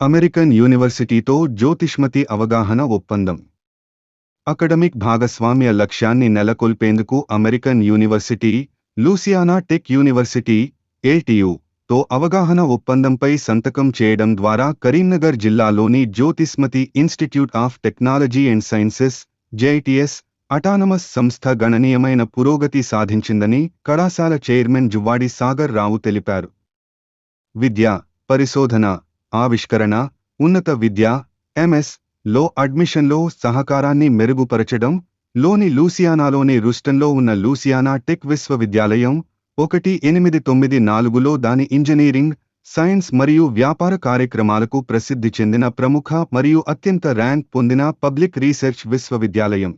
American యూనివర్సిటీతో Jyothishmathi అవగాహన ఒప్పందం. Academic భాగస్వామ్య లక్ష్యాన్ని నెలకొల్పేందుకు American university Louisiana Tech University LTU తో అవగాహన ఒప్పందంపై సంతకం చేయడం ద్వారా కరీంనగర్ జిల్లాలోని Jyothishmathi institute of technology and sciences JITS autonomous సంస్థ గణనీయమైన పురోగతి సాధించిందని కళాశాల చైర్మన్ జువ్వాడి సాగర్ రావు తెలిపారు. విద్య పరిశోధన ఆవిష్కరణ ఉన్నత విద్య ఎంఎస్లో అడ్మిషన్లో సహకారాన్ని మెరుగుపరచడం లోని లూసియానాలోని రుస్టన్లో ఉన్న లూసియానా టెక్ విశ్వవిద్యాలయం ఒకటి ఎనిమిది తొమ్మిది నాలుగులో దాని ఇంజనీరింగ్ సైన్స్ మరియు వ్యాపార కార్యక్రమాలకు ప్రసిద్ధి చెందిన ప్రముఖ మరియు అత్యంత ర్యాంక్ పొందిన పబ్లిక్ రీసెర్చ్ విశ్వవిద్యాలయం.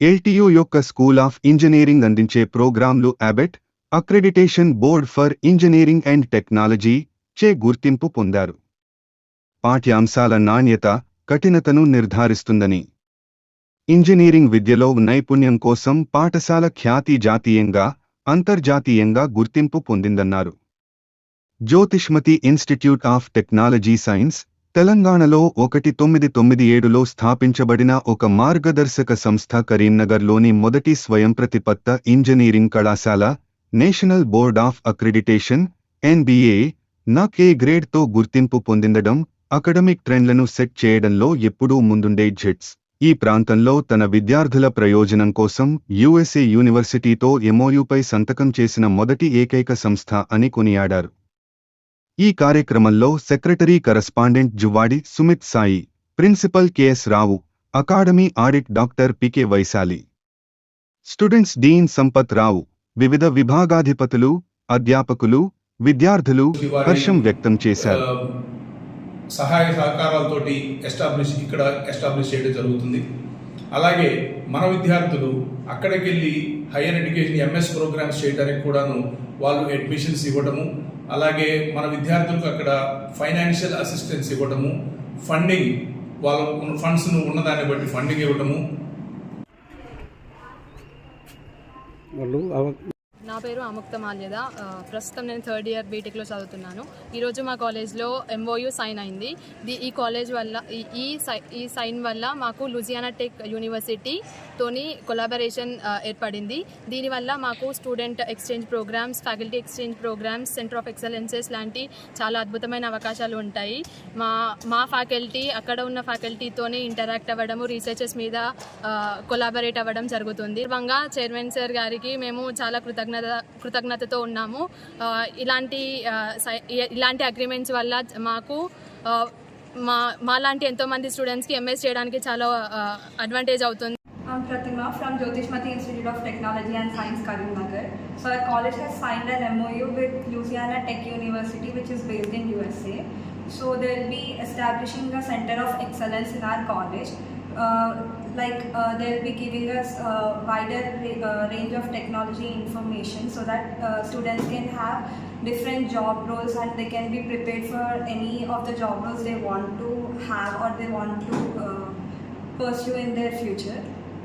ఎల్టియు యొక్క స్కూల్ ఆఫ్ ఇంజనీరింగ్ అందించే ప్రోగ్రాంలు ABET accreditation board for engineering and technology చే గుర్తింపు పొందారు. పాఠ్యాంశాల నాణ్యత కఠినతను నిర్ధారిస్తుందని. ఇంజనీరింగ్ విద్యలో నైపుణ్యం కోసం పాఠశాల ఖ్యాతి జాతీయంగా అంతర్జాతీయంగా గుర్తింపు పొందిందన్నారు. Jyothishmathi institute of technology science తెలంగాణలో ఒకటి తొమ్మిది తొమ్మిది ఏడులో స్థాపించబడిన ఒక మార్గదర్శక సంస్థ కరీంనగర్లోని మొదటి స్వయంప్రతిపత్త ఇంజనీరింగ్ కళాశాల national board of accreditation NBA NAAC A గ్రేడ్తో గుర్తింపు పొందిందడం అకడమిక్ ట్రెండ్లను సెట్ చేయడంలో ఎప్పుడూ ముందుండే జెట్స్ ఈ ప్రాంతంలో తన విద్యార్థుల ప్రయోజనం కోసం యుఎస్ఏ యూనివర్సిటీతో ఎంఓయుపై సంతకం చేసిన మొదటి ఏకైక సంస్థ అని కొనియాడారు. ఈ కార్యక్రమంలో secretary correspondent Juvvadi Sumith Sai principal K S Rao academy audit doctor P K Vaishali students dean Sampath Rao వివిధ విభాగాధిపతులు అధ్యాపకులు విద్యార్థులు హర్షం వ్యక్తం చేశారు. సహాయ సహకారాలతోటి ఎస్టాబ్లిష్ ఇక్కడ ఎస్టాబ్లిష్ చేయడం జరుగుతుంది. అలాగే మన విద్యార్థులు అక్కడికి వెళ్ళి హైయర్ ఎడ్యుకేషన్ ఎంఎస్ ప్రోగ్రామ్స్ చేయడానికి కూడాను వాళ్ళు అడ్మిషన్స్ ఇవ్వడము అలాగే మన విద్యార్థులకు అక్కడ ఫైనాన్షియల్ అసిస్టెన్స్ ఇవ్వడము ఫండింగ్ వాళ్ళ ఫండ్స్ను ఉన్నదాన్ని బట్టి ఫండింగ్ ఇవ్వడము. వాళ్ళు నా పేరు అముక్త మాల్యద. ప్రస్తుతం నేను థర్డ్ ఇయర్ బీటెక్లో చదువుతున్నాను. ఈరోజు మా కాలేజ్లో ఎంఓయూ సైన్ అయింది. ది ఈ కాలేజ్ వల్ల ఈ- ఈ ఈ సైన్ వల్ల మాకు లూజియానా టెక్ యూనివర్సిటీతోని కొలాబరేషన్ ఏర్పడింది. దీనివల్ల మాకు student exchange programmes faculty exchange programmes centre of excellences లాంటి చాలా అద్భుతమైన అవకాశాలు ఉంటాయి. మా మా ఫ్యాకల్టీ అక్కడ ఉన్న ఫ్యాకల్టీతోనే ఇంటరాక్ట్ అవ్వడము రీసెర్చెస్ మీద కొలాబరేట్ అవ్వడం జరుగుతుంది. చైర్మన్ సార్ గారికి మేము చాలా కృతజ్ఞత కృతజ్ఞతతో ఉన్నాము ఇలాంటి ఇలాంటి అగ్రిమెంట్స్ వల్ల మాకు మా మాలాంటి ఎంతోమంది స్టూడెంట్స్కి ఎంఎస్ చేయడానికి చాలా అడ్వాంటేజ్ అవుతుంది I'm Pratima from Jyotishmati Institute of Technology and Science, Karimnagar. So our college has signed an MOU with Louisiana Tech University, which is based in USA. So they will be establishing a center of excellence in our college. Uh, like uh, they'll be giving us uh, wider uh, range of technology information so that students can have different job roles and they can be prepared for any of the job roles they want to have or they want to pursue in their future.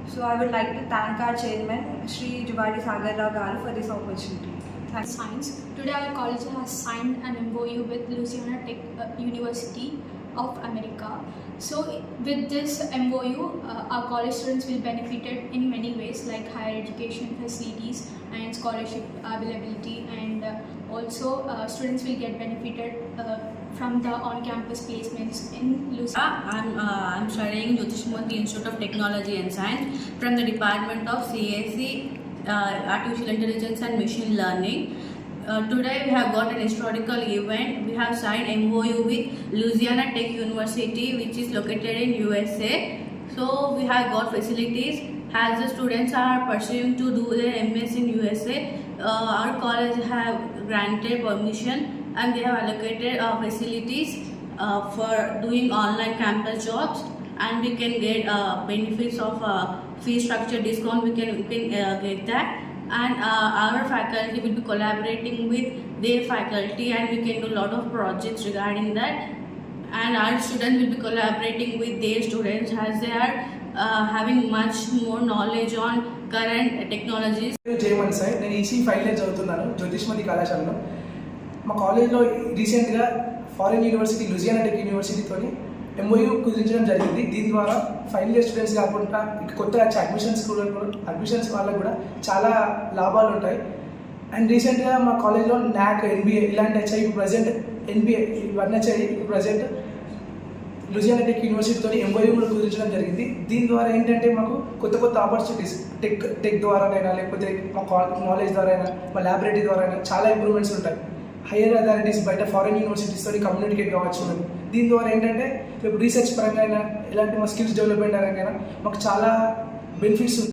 So I would like to thank our chairman, Sri Juvadi Sagar Rao for this opportunity. Thanks. Science. Today, our college has signed an MOU with Louisiana Tech University of America. So, with this MOU, uh, our college students will benefited in many ways, like higher education facilities and scholarship availability, and uh, also uh, students will get benefited uh, from the on-campus placements in Louisiana. I'm, uh, I'm studying Jyotishmati Institute of Technology and Science from the Department of CSC, uh, Artificial Intelligence and Machine Learning. Uh, today we have got an historical event. We have signed MOU with Louisiana Tech University, which is located in USA. So we have got facilities as the students are pursuing to do their MS in USA. Uh, our college have granted permission and they have allocated uh, facilities uh, for doing online campus jobs and we can get uh, benefits of uh, fee structure discount we can we can uh, get that and uh, our faculty will be collaborating with their faculty and we can do a lot of projects regarding that and our students will be collaborating with their students as they are uh, having much more knowledge on current technologies పేరు Jayamani sir నేను EC final year చదువుతున్నాను జ్యోతిష్మతి కళాశాలలో మా కాలేజ్లో రీసెంట్గా foreign university Louisiana tech యూనివర్సిటీతో MOU కుదించడం జరిగింది. దీని ద్వారా ఫైనల్ ఇయర్ స్టూడెంట్స్ కాకుండా ఇంకా కొత్తగా వచ్చే అడ్మిషన్స్ అడ్మిషన్స్ వాళ్ళకు కూడా చాలా లాభాలు ఉంటాయి. అండ్ రీసెంట్గా మా కాలేజ్లో నాక్ ఎన్బిఏ ఇలాంటి వచ్చాయి. ఇప్పుడు ప్రజెంట్ ఎన్బిఏ ఇవన్నీ వచ్చాయి. ఇప్పుడు ప్రజెంట్ లూజియానా టెక్ యూనివర్సిటీతో ఎంఓయూ కూడా కుదించడం జరిగింది. దీని ద్వారా ఏంటంటే మాకు కొత్త కొత్త ఆపర్చునిటీస్ టెక్ టెక్ ద్వారానైనా లేకపోతే మా నాలెడ్జ్ ద్వారా అయినా మా ల్యాబొరేటరీ ద్వారా అయినా చాలా ఇంప్రూవ్మెంట్స్ ఉంటాయి. హైయర్ అథారిటీస్ బయట ఫారిన్ యూనివర్సిటీస్తో కమ్యూనికేట్ కావచ్చు మనం దీని ద్వారా ఏంటంటే రేపు రీసెర్చ్ పరంగా అయినా ఇలాంటి మా స్కిల్స్ డెవలప్మెంట్ పరంగా అయినా మాకు చాలా బెనిఫిట్స్